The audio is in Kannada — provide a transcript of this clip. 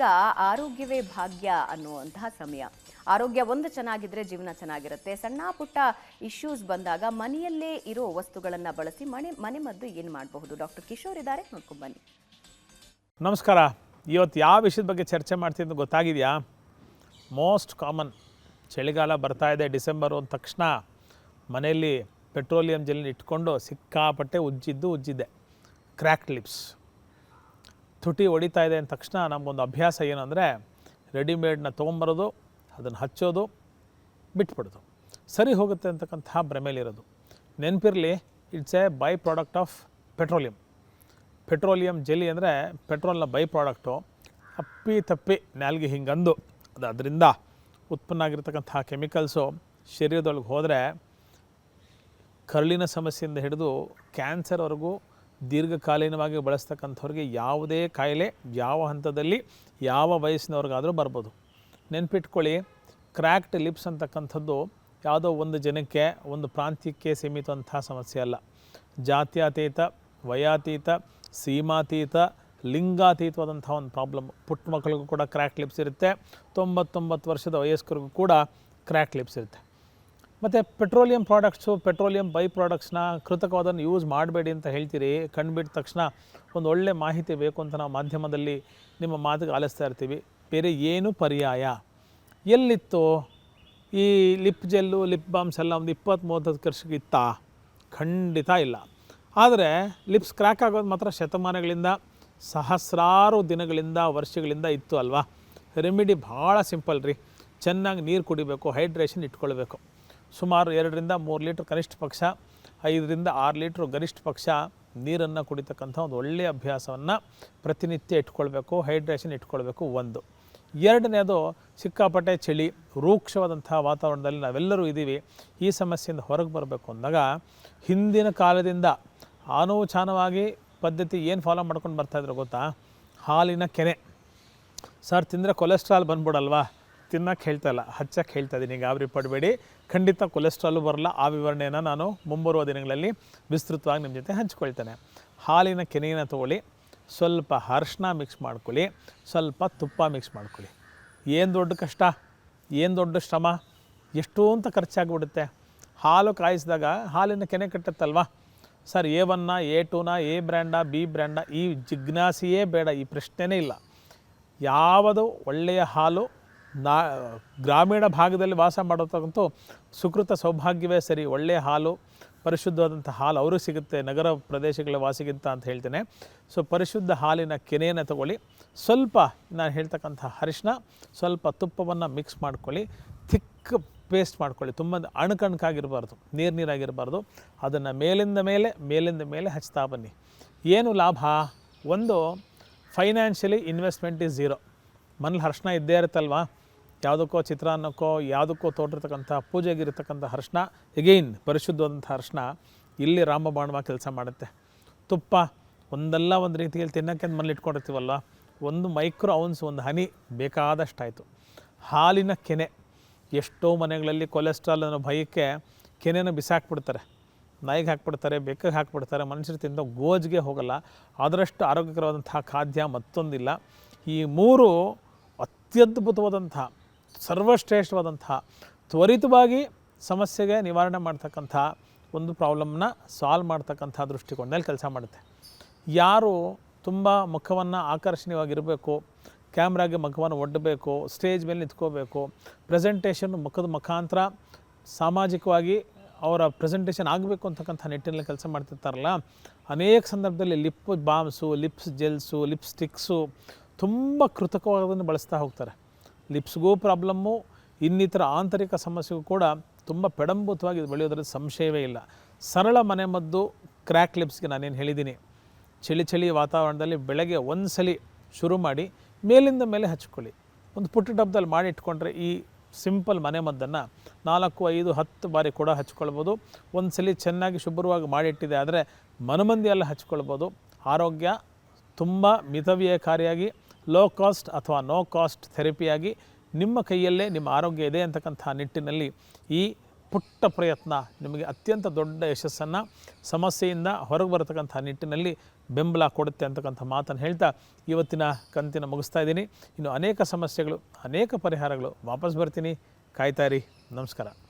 ಈಗ ಆರೋಗ್ಯವೇ ಭಾಗ್ಯ ಅನ್ನುವಂತಹ ಸಮಯ. ಆರೋಗ್ಯ ಒಂದು ಚೆನ್ನಾಗಿದ್ರೆ ಜೀವನ ಚೆನ್ನಾಗಿರುತ್ತೆ. ಸಣ್ಣ ಪುಟ್ಟ ಇಶ್ಯೂಸ್ ಬಂದಾಗ ಮನೆಯಲ್ಲೇ ಇರೋ ವಸ್ತುಗಳನ್ನ ಬಳಸಿ ಮನೆ ಮದ್ದು ಏನು ಮಾಡಬಹುದು? ಡಾಕ್ಟರ್ ಕಿಶೋರ್ ಇದ್ದಾರೆ, ನೋಡ್ಕೊಂಡು ಬನ್ನಿ. ನಮಸ್ಕಾರ. ಇವತ್ತು ಯಾವ ವಿಷಯದ ಬಗ್ಗೆ ಚರ್ಚೆ ಮಾಡ್ತೀನಿ ಅಂತ ಗೊತ್ತಾಗಿದೆಯಾ? ಮೋಸ್ಟ್ ಕಾಮನ್ ಚಳಿಗಾಲ ಬರ್ತಾ ಇದೆ ಡಿಸೆಂಬರ್ ಒಂದು ತಕ್ಷಣ. ಮನೆಯಲ್ಲಿ ಪೆಟ್ರೋಲಿಯಂ ಜೆಲ್ ಇಟ್ಕೊಂಡು ಸಿಕ್ಕಾಪಟ್ಟೆ ಉಜ್ಜಿದ್ದು ಉಜ್ಜಿದ್ದೆ ಕ್ರ್ಯಾಕ್ ಲಿಪ್ಸ್ ತುಟಿ ಹೊಡಿತಾ ಇದೆ ಅಂದ ತಕ್ಷಣ ನಮಗೊಂದು ಅಭ್ಯಾಸ ಏನು ಅಂದರೆ ರೆಡಿಮೇಡ್ನ ತೊಗೊಂಬರೋದು, ಅದನ್ನು ಹಚ್ಚೋದು, ಬಿಟ್ಬಿಡೋದು. ಸರಿ ಹೋಗುತ್ತೆ ಅಂತಕ್ಕಂತಹ ಭ್ರಮೇಲಿರೋದು ನೆನಪಿರಲಿ it's a by product of petroleum petroleum jelly ಅಂದರೆ ಪೆಟ್ರೋಲ್ನ ಬೈ ಪ್ರಾಡಕ್ಟು ಅಪ್ಪಿ ತಪ್ಪಿ ನಾಲ್ಗೆ ಹಿಂಗಂದು. ಅದು ಅದರಿಂದ ಉತ್ಪನ್ನ ಆಗಿರ್ತಕ್ಕಂಥ ಕೆಮಿಕಲ್ಸು ಶರೀರದೊಳಗೆ ಹೋದರೆ ಕರುಳಿನ ಸಮಸ್ಯೆಯಿಂದ ಹಿಡಿದು ಕ್ಯಾನ್ಸರ್ವರೆಗೂ ದೀರ್ಘಕಾಲೀನವಾಗಿ ಬಳಸ್ತಕ್ಕಂಥವ್ರಿಗೆ ಯಾವುದೇ ಕಾಯಿಲೆ ಯಾವ ಹಂತದಲ್ಲಿ, ಯಾವ ವಯಸ್ಸಿನವ್ರಿಗಾದರೂ ಬರ್ಬೋದು. ನೆನ್ಪಿಟ್ಕೊಳ್ಳಿ, ಕ್ರ್ಯಾಕ್ಡ್ ಲಿಪ್ಸ್ ಅಂತಕ್ಕಂಥದ್ದು ಯಾವುದೋ ಒಂದು ಜನಕ್ಕೆ, ಒಂದು ಪ್ರಾಂತ್ಯಕ್ಕೆ ಸೀಮಿತವಂಥ ಸಮಸ್ಯೆ ಅಲ್ಲ. ಜಾತ್ಯತೀತ, ವಯಾತೀತ, ಸೀಮಾತೀತ, ಲಿಂಗಾತೀತವಾದಂಥ ಒಂದು ಪ್ರಾಬ್ಲಮ್. ಪುಟ್ಟ ಮಕ್ಕಳಿಗೂ ಕೂಡ ಕ್ರ್ಯಾಕ್ ಲಿಪ್ಸ್ ಇರುತ್ತೆ. ತೊಂಬತ್ತೊಂಬತ್ತು ವರ್ಷದ ವಯಸ್ಕರಿಗೂ ಕೂಡ ಕ್ರ್ಯಾಕ್ ಲಿಪ್ಸ್ ಇರುತ್ತೆ. ಮತ್ತು ಪೆಟ್ರೋಲಿಯಂ ಪ್ರಾಡಕ್ಟ್ಸು ಪೆಟ್ರೋಲಿಯಂ ಬೈ ಪ್ರಾಡಕ್ಟ್ಸ್ನ ಕೃತಕವಾದನ್ನು ಯೂಸ್ ಮಾಡಬೇಡಿ ಅಂತ ಹೇಳ್ತೀರಿ. ಕಂಡುಬಿಟ್ಟ ತಕ್ಷಣ ಒಂದು ಒಳ್ಳೆ ಮಾಹಿತಿ ಬೇಕು ಅಂತ ನಾವು ಮಾಧ್ಯಮದಲ್ಲಿ ನಿಮ್ಮ ಮಾತಿಗೆ ಆಲಿಸ್ತಾ ಇರ್ತೀವಿ. ಬೇರೆ ಏನು ಪರ್ಯಾಯ? ಎಲ್ಲಿತ್ತು? ಈ ಲಿಪ್ ಜೆಲ್ಲು, ಲಿಪ್ ಬಾಮ್ಸ್ ಎಲ್ಲ ಒಂದು ಇಪ್ಪತ್ತು ಮೂವತ್ತು ವರ್ಷಕ್ಕೆ ಇತ್ತಾ? ಖಂಡಿತ ಇಲ್ಲ. ಆದರೆ ಲಿಪ್ಸ್ ಕ್ರ್ಯಾಕ್ ಆಗೋದು ಮಾತ್ರ ಶತಮಾನಗಳಿಂದ, ಸಹಸ್ರಾರು ದಿನಗಳಿಂದ, ವರ್ಷಗಳಿಂದ ಇತ್ತು ಅಲ್ವಾ? ರೆಮಿಡಿ ಭಾಳ ಸಿಂಪಲ್ ರೀ. ಚೆನ್ನಾಗಿ ನೀರು ಕುಡಿಬೇಕು ಹೈಡ್ರೇಷನ್ ಇಟ್ಕೊಳ್ಬೇಕು. ಸುಮಾರು ಎರಡರಿಂದ ಮೂರು ಲೀಟ್ರ್ ಕನಿಷ್ಠ ಪಕ್ಷ, ಐದರಿಂದ ಆರು ಲೀಟ್ರ್ ಗರಿಷ್ಠ ಪಕ್ಷ ನೀರನ್ನು ಕುಡಿತಕ್ಕಂಥ ಒಂದು ಒಳ್ಳೆಯ ಅಭ್ಯಾಸವನ್ನು ಪ್ರತಿನಿತ್ಯ ಇಟ್ಕೊಳ್ಬೇಕು, ಹೈಡ್ರೇಷನ್ ಇಟ್ಕೊಳ್ಬೇಕು ಒಂದು. ಎರಡನೇದು ಸಿಕ್ಕಾಪಟ್ಟೆ ಚಳಿ, ರೂಕ್ಷವಾದಂತಹ ವಾತಾವರಣದಲ್ಲಿ ನಾವೆಲ್ಲರೂ ಇದ್ದೀವಿ. ಈ ಸಮಸ್ಯೆಯಿಂದ ಹೊರಗೆ ಬರಬೇಕು ಅಂದಾಗ ಹಿಂದಿನ ಕಾಲದಿಂದ ಆನೂಚಾನವಾಗಿ ಪದ್ಧತಿ ಏನು ಫಾಲೋ ಮಾಡ್ಕೊಂಡು ಬರ್ತಾಯಿದ್ರು ಗೊತ್ತಾ? ಹಾಲಿನ ಕೆನೆ. ಸರ್, ತಿಂದರೆ ಕೊಲೆಸ್ಟ್ರಾಲ್ ಬಂದ್ಬಿಡಲ್ವಾ? ತಿನ್ನಕ್ಕೆ ಹೇಳ್ತಾ ಇಲ್ಲ, ಹಚ್ಚಕ್ಕೆ ಹೇಳ್ತಾ ಇದ್ದೀನಿ ಗಾಬರಿ ಪಡಬೇಡಿ ಖಂಡಿತ ಕೊಲೆಸ್ಟ್ರಾಲು ಬರಲ್ಲ. ಆ ವಿವರಣೆಯನ್ನು ನಾನು ಮುಂಬರುವ ದಿನಗಳಲ್ಲಿ ವಿಸ್ತೃತವಾಗಿ ನಿಮ್ಮ ಜೊತೆ ಹಂಚ್ಕೊಳ್ತೇನೆ. ಹಾಲಿನ ಕೆನೆಯನ್ನು ತೊಗೊಳ್ಳಿ. ಸ್ವಲ್ಪ ಅರ್ಶಿನ ಮಿಕ್ಸ್ ಮಾಡ್ಕೊಳ್ಳಿ. ಸ್ವಲ್ಪ ತುಪ್ಪ ಮಿಕ್ಸ್ ಮಾಡ್ಕೊಳ್ಳಿ. ಏನು ದೊಡ್ಡ ಕಷ್ಟ? ಏನು ದೊಡ್ಡ ಶ್ರಮ? ಎಷ್ಟು ಅಂತ ಖರ್ಚಾಗ್ಬಿಡುತ್ತೆ. ಹಾಲು ಕಾಯಿಸಿದಾಗ ಹಾಲಿನ ಕೆನೆ ಕಟ್ಟುತ್ತಲ್ವ? ಸರ್, ಎ ಒನ್ನ ಎ ಟೂನ ಎ ಬ್ರ್ಯಾಂಡ ಬಿ ಬ್ರ್ಯಾಂಡ ಈ ಜಿಜ್ಞಾಸೆಯೇ ಬೇಡ. ಈ ಪ್ರಶ್ನೆನೇ ಇಲ್ಲ. ಯಾವುದು ಒಳ್ಳೆಯ ಹಾಲು ನಾ, ಗ್ರಾಮೀಣ ಭಾಗದಲ್ಲಿ ವಾಸ ಮಾಡೋತಕ್ಕಂತೂ ಸುಕೃತ ಸೌಭಾಗ್ಯವೇ ಸರಿ ಒಳ್ಳೆಯ ಹಾಲು ಪರಿಶುದ್ಧವಾದಂಥ ಹಾಲು ಅವರು ಸಿಗುತ್ತೆ, ನಗರ ಪ್ರದೇಶಗಳ ವಾಸಿಗಿಂತ ಅಂತ ಹೇಳ್ತೇನೆ. ಸೊ, ಪರಿಶುದ್ಧ ಹಾಲಿನ ಕೆನೆಯನ್ನು ತಗೊಳ್ಳಿ. ಸ್ವಲ್ಪ ನಾನು ಹೇಳ್ತಕ್ಕಂಥ ಅರಿಶಿನ ಸ್ವಲ್ಪ ತುಪ್ಪವನ್ನು ಮಿಕ್ಸ್ ಮಾಡ್ಕೊಳ್ಳಿ. ಥಿಕ್ ಪೇಸ್ಟ್ ಮಾಡ್ಕೊಳ್ಳಿ. ತುಂಬ ಅಣುಕಣಕಾಗಿರಬಾರ್ದು, ನೀರು ನೀರಾಗಿರಬಾರ್ದು. ಅದನ್ನು ಮೇಲಿಂದ ಮೇಲೆ ಮೇಲಿಂದ ಮೇಲೆ ಹಚ್ತಾ ಬನ್ನಿ. ಏನು ಲಾಭ? ಒಂದು, ಫೈನಾನ್ಷಿಯಲಿ ಇನ್ವೆಸ್ಟ್ಮೆಂಟ್ ಈಸ್ ಝೀರೋ. ಮನೇಲಿ ಹರ್ಷಣ ಇದ್ದೇ ಇರುತ್ತಲ್ವಾ? ಯಾವುದಕ್ಕೋ ಚಿತ್ರಾನ್ನಕ್ಕೋ, ಯಾವುದಕ್ಕೋ ತೋಟಿರ್ತಕ್ಕಂಥ ಪೂಜೆಗಿರತಕ್ಕಂಥ ಅರ್ಶಿನ ಎಗೈನ್ ಪರಿಶುದ್ಧವಾದಂಥ ಅರ್ಶನ ಇಲ್ಲಿ ರಾಮಬಾಣವ ಕೆಲಸ ಮಾಡುತ್ತೆ. ತುಪ್ಪ, ಒಂದಲ್ಲ ಒಂದು ರೀತಿಯಲ್ಲಿ ತಿನ್ನೋಕ್ಕೆ ಮನೇಲಿ ಇಟ್ಕೊಂಡಿರ್ತೀವಲ್ವ ಒಂದು ಮೈಕ್ರೋ ಔನ್ಸ್, ಒಂದು ಹನಿ ಬೇಕಾದಷ್ಟಾಯಿತು. ಹಾಲಿನ ಕೆನೆ, ಎಷ್ಟೋ ಮನೆಗಳಲ್ಲಿ ಕೊಲೆಸ್ಟ್ರಾಲ್ ಅನ್ನೋ ಭಯಕ್ಕೆ ಕೆನೆನ ಬಿಸಾಕ್ಬಿಡ್ತಾರೆ. ನಾಯಿಗೆ ಹಾಕ್ಬಿಡ್ತಾರೆ, ಬೆಕ್ಕಗೆ ಹಾಕ್ಬಿಡ್ತಾರೆ, ಮನುಷ್ಯರು ತಿಂದ ಗೋಜ್ಗೆ ಹೋಗಲ್ಲ. ಆದರಷ್ಟು ಆರೋಗ್ಯಕರವಾದಂಥ ಖಾದ್ಯ ಮತ್ತೊಂದಿಲ್ಲ. ಈ ಮೂರು ಅತ್ಯದ್ಭುತವಾದಂಥ ಸರ್ವಶ್ರೇಷ್ಠವಾದಂಥ, ತ್ವರಿತವಾಗಿ ಸಮಸ್ಯೆಗೆ ನಿವಾರಣೆ ಮಾಡ್ತಕ್ಕಂಥ ಒಂದು ಪ್ರಾಬ್ಲಮ್ನ ಸಾಲ್ವ್ ಮಾಡ್ತಕ್ಕಂಥ ದೃಷ್ಟಿಕೋನದಲ್ಲಿ ಕೆಲಸ ಮಾಡುತ್ತೆ. ಯಾರು ತುಂಬ ಮುಖವನ್ನು ಆಕರ್ಷಣೀಯವಾಗಿರಬೇಕು, ಕ್ಯಾಮ್ರಾಗೆ ಮುಖವನ್ನು ಒಡ್ಡಬೇಕು ಸ್ಟೇಜ್ ಮೇಲೆ ನಿಂತ್ಕೋಬೇಕು, ಪ್ರೆಸೆಂಟೇಷನ್ ಮುಖದ ಮುಖಾಂತರ ಸಾಮಾಜಿಕವಾಗಿ ಅವರ ಪ್ರೆಸೆಂಟೇಷನ್ ಆಗಬೇಕು ಅಂತಕ್ಕಂಥ ನಿಟ್ಟಿನಲ್ಲಿ ಕೆಲಸ ಮಾಡ್ತಿರ್ತಾರಲ್ಲ, ಅನೇಕ ಸಂದರ್ಭದಲ್ಲಿ lip balms, lips gels, lipsticks ತುಂಬ ಕೃತಕವಾದನ್ನು ಬಳಸ್ತಾ ಹೋಗ್ತಾರೆ. ಲಿಪ್ಸ್ಗೂ ಪ್ರಾಬ್ಲಮ್ಮು, ಇನ್ನಿತರ ಆಂತರಿಕ ಸಮಸ್ಯೆಗೂ ಕೂಡ ತುಂಬ ಪೆಡಂಭೂತವಾಗಿ ಬೆಳೆಯೋದ್ರಲ್ಲಿ ಸಂಶಯವೇ ಇಲ್ಲ. ಸರಳ ಮನೆಮದ್ದು ಕ್ರ್ಯಾಕ್ ಲಿಪ್ಸ್ಗೆ ನಾನೇನು ಹೇಳಿದ್ದೀನಿ. ಚಳಿ ಚಳಿ ವಾತಾವರಣದಲ್ಲಿ ಬೆಳಗ್ಗೆ ಒಂದು ಸಲ ಶುರು ಮಾಡಿ, ಮೇಲಿಂದ ಮೇಲೆ ಹಚ್ಕೊಳ್ಳಿ. ಒಂದು ಪುಟ್ಟ ಡಬ್ಬದಲ್ಲಿ ಮಾಡಿ ಇಟ್ಕೊಂಡ್ರೆ ಈ ಸಿಂಪಲ್ ಮನೆಮದ್ದನ್ನು ನಾಲ್ಕು, ಐದು, ಹತ್ತು ಬಾರಿ ಕೂಡ ಹಚ್ಕೊಳ್ಬೋದು. ಒಂದು ಸಲ ಚೆನ್ನಾಗಿ ಶುಭ್ರವಾಗಿ ಮಾಡಿಟ್ಟಿದೆ ಆದರೆ ಮನಮಂದಿಯೆಲ್ಲ ಹಚ್ಕೊಳ್ಬೋದು. ಆರೋಗ್ಯ ತುಂಬ ಮಿತವ್ಯಯಕಾರಿಯಾಗಿ ಲೋ ಕಾಸ್ಟ್ ಅಥವಾ ನೋ ಕಾಸ್ಟ್ ಥೆರಪಿಯಾಗಿ ನಿಮ್ಮ ಕೈಯಲ್ಲೇ ನಿಮ್ಮ ಆರೋಗ್ಯ ಇದೆ ಅಂತಕ್ಕಂಥ ನಿಟ್ಟಿನಲ್ಲಿ ಈ ಪುಟ್ಟ ಪ್ರಯತ್ನ ನಿಮಗೆ ಅತ್ಯಂತ ದೊಡ್ಡ ಯಶಸ್ಸನ್ನು ಸಮಸ್ಯೆಯಿಂದ ಹೊರಗೆ ಬರತಕ್ಕಂಥ ನಿಟ್ಟಿನಲ್ಲಿ ಬೆಂಬಲ ಕೊಡುತ್ತೆ ಅಂತಕ್ಕಂಥ ಮಾತನ್ನು ಹೇಳ್ತಾ ಇವತ್ತಿನ ಕಂತಿನ ಮುಗಿಸ್ತಾ ಇದ್ದೀನಿ. ಇನ್ನು ಅನೇಕ ಸಮಸ್ಯೆಗಳು, ಅನೇಕ ಪರಿಹಾರಗಳು ವಾಪಸ್ ಬರ್ತೀನಿ. ಕಾಯ್ತಾ ಇರಿ. ನಮಸ್ಕಾರ.